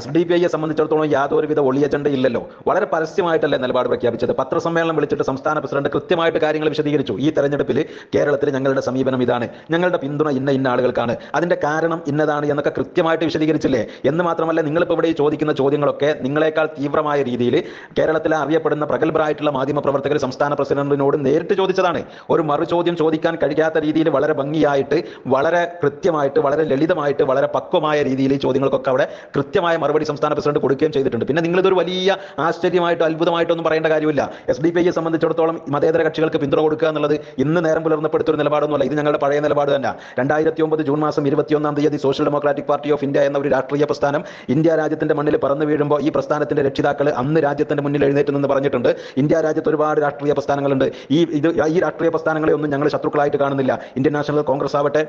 S D P ഐയെ സംബന്ധിച്ചിടത്തോളം യാതൊരുവിധ ഒളി അജണ്ട ഇല്ലല്ലോ വളരെ പരസ്യമായിട്ടല്ലേ നിലപാട് പ്രഖ്യാപിച്ചത്. പത്രസമ്മേളനം വിളിച്ചിട്ട് സംസ്ഥാന പ്രസിഡന്റ് കൃത്യമായിട്ട് കാര്യങ്ങൾ വിശദീകരിച്ചു. ഈ തെരഞ്ഞെടുപ്പിൽ കേരളത്തിൽ ഞങ്ങളുടെ സമീപനം ഇതാണ്. ഞങ്ങളുടെ പിന്തുണ ഇന്ന ഇന്ന ആളുകൾക്കാണ്. അതിന്റെ കാരണം ഇന്നതാണ് എന്നൊക്കെ കൃത്യമായിട്ട് വിശദീകരിച്ചില്ലേ? എന്ന് മാത്രമല്ല നിങ്ങളിപ്പോൾ ഇവിടെ ചോദിക്കുന്ന ചോദ്യങ്ങളൊക്കെ നിങ്ങളെക്കാൾ തീവ്രമായ രീതിയിൽ കേരളത്തിലെ അറിയപ്പെടുന്ന പ്രഗത്ഭരായിട്ടുള്ള മാധ്യമ പ്രവർത്തകർ സംസ്ഥാന പ്രസിഡന്റിനോട് നേരിട്ട് ചോദിച്ചതാണ്. ഒരു മറുചോദ്യം ചോദിക്കാൻ കഴിയാത്ത രീതിയിൽ വളരെ ഭംഗിയായിട്ട് വളരെ കൃത്യമായിട്ട് വളരെ ലളിതമായിട്ട് വളരെ പക്വമായ രീതിയിൽ ചോദ്യങ്ങൾക്കൊക്കെ അവിടെ കൃത്യമായ മറുപടി സംസ്ഥാന പ്രസിഡന്റ് കൊടുക്കുകയും ചെയ്തിട്ടുണ്ട്. പിന്നെ നിങ്ങളിതൊരു വലിയ ആശ്ചര്യമായിട്ടോ അത്ഭുതമായിട്ടോ ഒന്നും പറയേണ്ട കാര്യമില്ല. എസ് ഡി പി ഐയെ സംബന്ധിച്ചിടത്തോളം മതേതര കക്ഷികൾക്ക് പിന്തുണ കൊടുക്കുക എന്നുള്ളത് ഇന്ന് നേരം പുലർന്നപ്പെടുത്തൊരു നിലപാടൊന്നുമല്ല. ഇത് ഞങ്ങളുടെ പഴയ നിലപാട് തന്നെ. രണ്ടായിരത്തി ഒമ്പത് ജൂൺ മാസം ഇരുപത്തിയൊന്നാം തീയതി social democratic party of India എന്ന ഒരു രാഷ്ട്രീയ പ്രസ്ഥാനം ഇന്ത്യ രാജ്യത്തിന്റെ മണ്ണിൽ പറന്നു വീഴുമ്പോൾ ഈ പ്രസ്ഥാനത്തിന്റെ രക്ഷിതാക്കൾ അന്ന് രാജ്യത്തിന്റെ മുന്നിൽ എഴുന്നേറ്റ് നിന്ന് പറഞ്ഞിട്ടുണ്ട്. ഇന്ത്യ രാജ്യത്ത് ഒരുപാട് രാഷ്ട്രീയ പ്രസ്ഥാനങ്ങളുണ്ട്. ഈ ഇത് ഈ രാഷ്ട്രീയ പ്രസ്ഥാനങ്ങളെ ഒന്നും ഞങ്ങൾ ശത്രുക്കളായിട്ട് കാണുന്നില്ല. ഇന്ത്യൻ നാഷണൽ കോൺഗ്രസ് ആവട്ടെ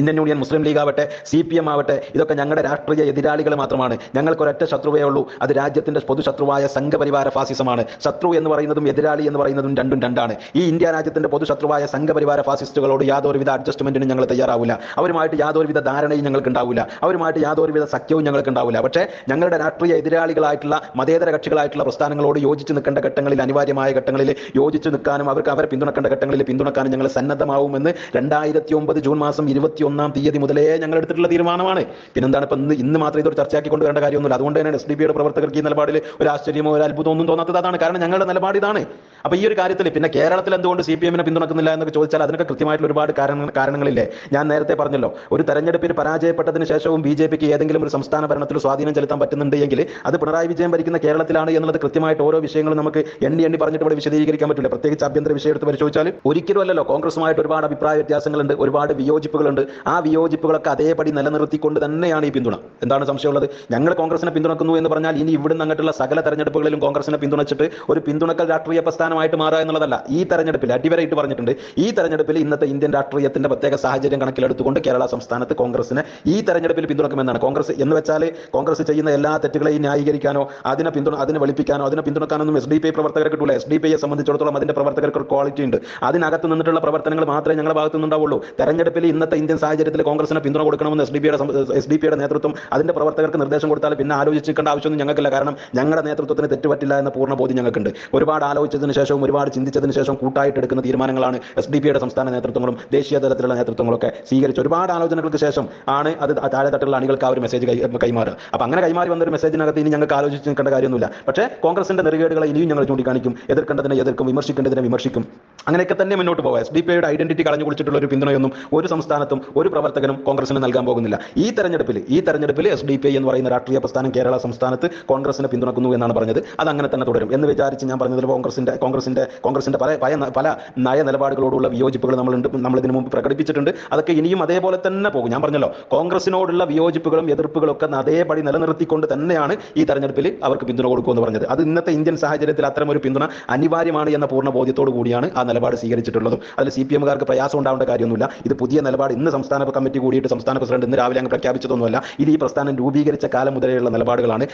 ഇന്ത്യൻ യൂണിയൻ മുസ്ലിം ലീഗ് ആവട്ടെ സി പി എം ആവട്ടെ ഇതൊക്കെ ഞങ്ങളുടെ രാഷ്ട്രീയ എതിരാളികൾ മാത്രമാണ്. ഞങ്ങൾക്ക് ഒരൊറ്റ ശത്രുവേ ഉള്ളൂ. അത് രാജ്യത്തിന്റെ പൊതുശത്രുവായ സംഘപരിവാര ഫാസിസമാണ്. ശത്രു എന്ന് പറയുന്നതും എതിരാളി എന്ന് പറയുന്നതും രണ്ടും രണ്ടാണ്. ഈ ഇന്ത്യ രാജ്യത്തിന്റെ പൊതുശത്രുവായ സംഘപരിവാര ഫാസിസ്റ്റുകളോട് യാതൊരുവിധ അഡ്ജസ്റ്റ്മെന്റിനും ഞങ്ങൾ തയ്യാറാവില്ല. അവരുമായിട്ട് യാതൊരുവിധ ധാരണയും ഞങ്ങൾക്ക് ഉണ്ടാവില്ല അവരുമായിട്ട് യാതൊരുവിധ സഖ്യവും ഞങ്ങൾക്ക് ഉണ്ടാവില്ല പക്ഷേ ഞങ്ങളുടെ രാഷ്ട്രീയ എതിരാളികളായിട്ടുള്ള മതേതര കക്ഷികളായിട്ടുള്ള പ്രസ്ഥാനങ്ങളോട് യോജിച്ച് നിൽക്കേണ്ട ഘട്ടങ്ങളിൽ അനിവാര്യമായ ഘട്ടങ്ങളിൽ യോജിച്ച് നിൽക്കാനും അവർക്ക് അവരെ പിന്തുണക്കേണ്ട ഘട്ടങ്ങളിൽ പിന്തുണക്കാനും ഞങ്ങൾ സന്നദ്ധമാവുമെന്ന് രണ്ടായിരത്തി ഒമ്പത് ജൂൺ മാസം ഇരുപത്തി ഒന്നാം തീയതി മുതലേ ഞങ്ങൾ എടുത്തിട്ടുള്ള തീരുമാനമാണ്. പിന്നെന്താണ് ഇപ്പം ഇന്ന് മാത്രം ഇതൊരു ചർച്ചയാക്കിക്കൊണ്ട് കൊണ്ടുവരേണ്ട കാര്യമൊന്നുമില്ല. അതുകൊണ്ട് തന്നെ എസ് ഡി പിയുടെ പ്രവർത്തകർക്ക് ഈ നിലപാടിൽ ഒരു ആശ്ചര്യമോ ഒരു അത്ഭുതമോ ഒന്നും തോന്നാത്തത് അതാണ്. കാരണം ഞങ്ങളുടെ നിലപാട് ഇതാണ്. അപ്പൊ ഈ ഒരു കാര്യത്തിൽ പിന്നെ കേരളത്തിൽ എന്തുകൊണ്ട് സി പി എമ്മിനെ പിന്തുണക്കുന്നില്ല എന്നൊക്കെ ചോദിച്ചാൽ അതിനൊക്കെ കൃത്യമായിട്ടുള്ള ഒരുപാട് കാരണങ്ങളില്ലേ? ഞാൻ നേരത്തെ പറഞ്ഞല്ലോ ഒരു തെരഞ്ഞെടുപ്പിൽ പരാജയപ്പെട്ടതിന് ശേഷവും ബി ജെ പിക്ക് ഏതെങ്കിലും ഒരു സംസ്ഥാന ഭരണത്തിൽ സ്വാധീനം ചെലുത്താൻ പറ്റുന്നുണ്ട് എങ്കിൽ അത് പിണറായി വിജയൻ ഭരിക്കുന്ന കേരളത്തിലാണ് എന്നുള്ളത് കൃത്യമായിട്ട് ഓരോ വിഷയങ്ങളും നമുക്ക് എണ്ണി എണ്ണി പറഞ്ഞിട്ട് ഇവിടെ വിശദീകരിക്കാൻ പറ്റില്ല. പ്രത്യേകിച്ച് ആഭ്യന്തര വിഷയം എടുത്ത് പരിശോധിച്ചാൽ ഒരിക്കലും അല്ലല്ലോ കോൺഗ്രസുമായിട്ട് ഒരുപാട് അഭിപ്രായ വ്യത്യാസങ്ങളുണ്ട് ഒരുപാട് വിയോജിപ്പുകളുണ്ട്. ആ വിയോജിപ്പുകളൊക്കെ അതേപടി നിലനിർത്തിക്കൊണ്ട് തന്നെയാണ് ഈ പിന്തുണ. എന്താണ് സംശയമുള്ളത്? ഞങ്ങൾ കോൺഗ്രസിനെ പിന്തുണക്കുന്നു എന്ന് പറഞ്ഞാൽ ഇനി ഇവിടുന്ന് അങ്ങോട്ടുള്ള സകല തെരഞ്ഞെടുപ്പുകളിലും കോൺഗ്രസിനെ പിന്തുണച്ചിട്ട് ഒരു പിന്തുണക്കൽ രാഷ്ട്രീയ പ്രസ്ഥാനമായിട്ട് മാറുക എന്നുള്ളതല്ല. ഈ തെരഞ്ഞെടുപ്പിൽ അടിവരയിട്ട് പറഞ്ഞിട്ടുണ്ട് ഈ തെരഞ്ഞെടുപ്പിൽ ഇന്നത്തെ ഇന്ത്യൻ രാഷ്ട്രീയത്തിന്റെ പ്രത്യേക സാഹചര്യം കണക്കിലെടുത്തുകൊണ്ട് കേരള സംസ്ഥാനത്ത് കോൺഗ്രസിനെ ഈ തെരഞ്ഞെടുപ്പിൽ പിന്തുണക്കുമെന്നാണ് കോൺഗ്രസ് എന്ന് വെച്ചാൽ കോൺഗ്രസ് ചെയ്യുന്ന എല്ലാ തെറ്റുകളെയും ന്യായീകരിക്കാനോ അതിനെ പിന്തുണ അതിനെ വെളുപ്പിക്കാനോ അതിനെ പിന്തുണക്കാനൊന്നും എസ് ഡി പി ഐ പ്രവർത്തകരെ എസ് ഡി പി ഐയെ സംബന്ധിച്ചിടത്തോളം അതിന്റെ പ്രവർത്തകർക്ക് ഒരു ക്വാളിറ്റി ഉണ്ട്. അതിനകത്ത് നിന്നിട്ടുള്ള പ്രവർത്തനങ്ങൾ മാത്രമേ ഞങ്ങളുടെ ഭാഗത്തു നിന്നുണ്ടാവുള്ളൂ. തെരഞ്ഞെടുപ്പിൽ ഇന്നത്തെ ഇന്ത്യൻ സാഹചര്യത്തിൽ കോൺഗ്രസിന് പിന്തുണ കൊടുക്കണമെന്ന് എസ് ഡി പിയുടെ എസ് ഡി പിയുടെ നേതൃത്വം അതിന്റെ പ്രവർത്തകർക്ക് നിർദ്ദേശം കൊടുത്താൽ പിന്നെ ആലോചിച്ചിരിക്കേണ്ട ആവശ്യമൊന്നും ഞങ്ങൾക്കില്ല. കാരണം ഞങ്ങളുടെ നേതൃത്വത്തിന് തെറ്റുപറ്റില്ല എന്ന പൂർണ ബോധ്യം ഞങ്ങൾക്കുണ്ട്. ഒരുപാട് ആലോചിച്ചതിന് ശേഷവും ഒരുപാട് ചിന്തിച്ചതിന് ശേഷം കൂട്ടായിട്ട് എടുക്കുന്ന തീരുമാനങ്ങളാണ് എസ് ഡി പിയുടെ സംസ്ഥാന നേതൃത്വങ്ങളും ദേശീയ തലത്തിലുള്ള നേതൃത്വങ്ങളൊക്കെ സ്വീകരിച്ച ഒരുപാട് ആലോചനകൾക്ക് ശേഷം ആണ് അത് താഴെ തട്ടുള്ള അണികൾക്ക് ആ ഒരു മെസ്സേജ് കൈമാറുക. അപ്പൊ അങ്ങനെ കൈമാറി വന്ന ഒരു മെസ്സേജിനകത്ത് ഇനി ഞങ്ങൾക്ക് ആലോചിച്ച് നിൽക്കേണ്ട കാര്യമൊന്നുമില്ല. പക്ഷേ കോൺഗ്രസിന്റെ നെറുകേടുകളെ ഇനിയും ഞങ്ങൾ ചൂണ്ടിക്കാണിക്കും. എതിർക്കേണ്ടതിനെ എതിർക്കും വിമർശിക്കേണ്ടതിനെ വിമർശിക്കും. അങ്ങനെയൊക്കെ തന്നെ മുന്നോട്ട് പോകാം എസ് ഡി പിയുടെ ഐഡന്റിറ്റി കളഞ്ഞു കുളിച്ചിട്ടുള്ള ഒരു പിന്തുണയൊന്നും ഒരു സംസ്ഥാനത്തും ഒരു പ്രവർത്തകനും കോൺഗ്രസിന് നൽകാൻ പോകുന്നില്ല. ഈ തെരഞ്ഞെടുപ്പിൽ ഈ തെരഞ്ഞെടുപ്പിൽ എസ് ഡി പി എന്ന് പറയുന്ന രാഷ്ട്രീയ പ്രസ്ഥാനം കേരള സംസ്ഥാനത്ത് കോൺഗ്രസിനെ പിന്തുണക്കുന്നു എന്നാണ് പറഞ്ഞത്. അത് അങ്ങനെ തന്നെ തുടരും. എന്ന് വിചാരിച്ച് ഞാൻ പറഞ്ഞതിൽ കോൺഗ്രസിന്റെ കോൺഗ്രസിന്റെ കോൺഗ്രസിന്റെ പല പല പല നയ നിലപാടുകളോടുള്ള വിയോജിപ്പുകൾ നമ്മൾ നമ്മൾ ഇതിനു മുമ്പ് പ്രകടിപ്പിച്ചിട്ടുണ്ട്. അതൊക്കെ ഇനിയും അതേപോലെ തന്നെ പോകും. ഞാൻ പറഞ്ഞല്ലോ കോൺഗ്രസിനോടുള്ള വിയോജിപ്പുകളും എതിർപ്പുകളും ഒക്കെ അതേപടി നിലനിർത്തിക്കൊണ്ട് തന്നെയാണ് ഈ തെരഞ്ഞെടുപ്പിൽ അവർക്ക് പിന്തുണ കൊടുക്കുമെന്ന് പറഞ്ഞത്. അത് ഇന്നത്തെ ഇന്ത്യൻ സാഹചര്യത്തിൽ അത്തരം ഒരു പിന്തുണ അനിവാര്യമാണ് എന്ന പൂർണ ബോധ്യത്തോടു കൂടിയാണ് ആ നിലപാട് സ്വീകരിച്ചിട്ടുള്ളതും. അതിൽ സി പി എമ്മുകാർക്ക് പ്രയാസം ഉണ്ടാവേണ്ട കാര്യമൊന്നുമില്ല. ഇത് പുതിയ നിലപാട് ഇന്ന് സംസ്ഥാന കമ്മിറ്റി കൂടിയിട്ട് സംസ്ഥാന പ്രസിഡന്റ് ഇന്ന് രാവിലെ അങ്ങ് പ്രഖ്യാപിച്ചതൊന്നുമല്ല. ഇത് ഈ പ്രസ്ഥാനം രൂപീകരിച്ച കാലം മുതലെയുള്ള നിലപാടുകളാണ്.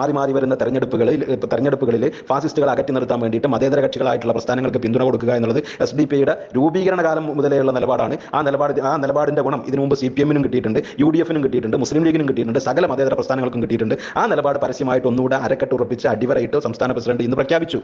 മാറി മാറി വരുന്ന തെരഞ്ഞെടുപ്പുകളിൽ തെരഞ്ഞെടുപ്പുകളിൽ ഫാസിസ്റ്റുകൾ അകറ്റി നിർത്താൻ വേണ്ടിയിട്ട് മതേതര കക്ഷികളായിട്ടുള്ള പ്രസ്ഥാനങ്ങൾക്ക് പിന്തുണ കൊടുക്കുക എന്നുള്ളത് എസ് ഡി പിയുടെ രൂപീകരണ കാലം മുതലെയുള്ള നിലപാടാണ്. ആ നിലപാട് ആ നിലപാടിന്റെ ഗുണം ഇതിനു മുമ്പ് സി പി എമ്മിനും കിട്ടിയിട്ടുണ്ട് യു ഡി എഫിനും കിട്ടിയിട്ടുണ്ട് മുസ്ലിം ലീഗിനും കിട്ടിയിട്ടുണ്ട് സകല മതേതര പ്രസ്ഥാനങ്ങൾക്കും കിട്ടിയിട്ടുണ്ട്. ആ നിലപാട് പരസ്യമായിട്ട് ഒന്നുകൂടെ അരക്കെട്ട് ഉറപ്പിച്ച് അടിവരയിട്ട് സംസ്ഥാന പ്രസിഡന്റ് ഇന്ന് പ്രഖ്യാപിച്ചു.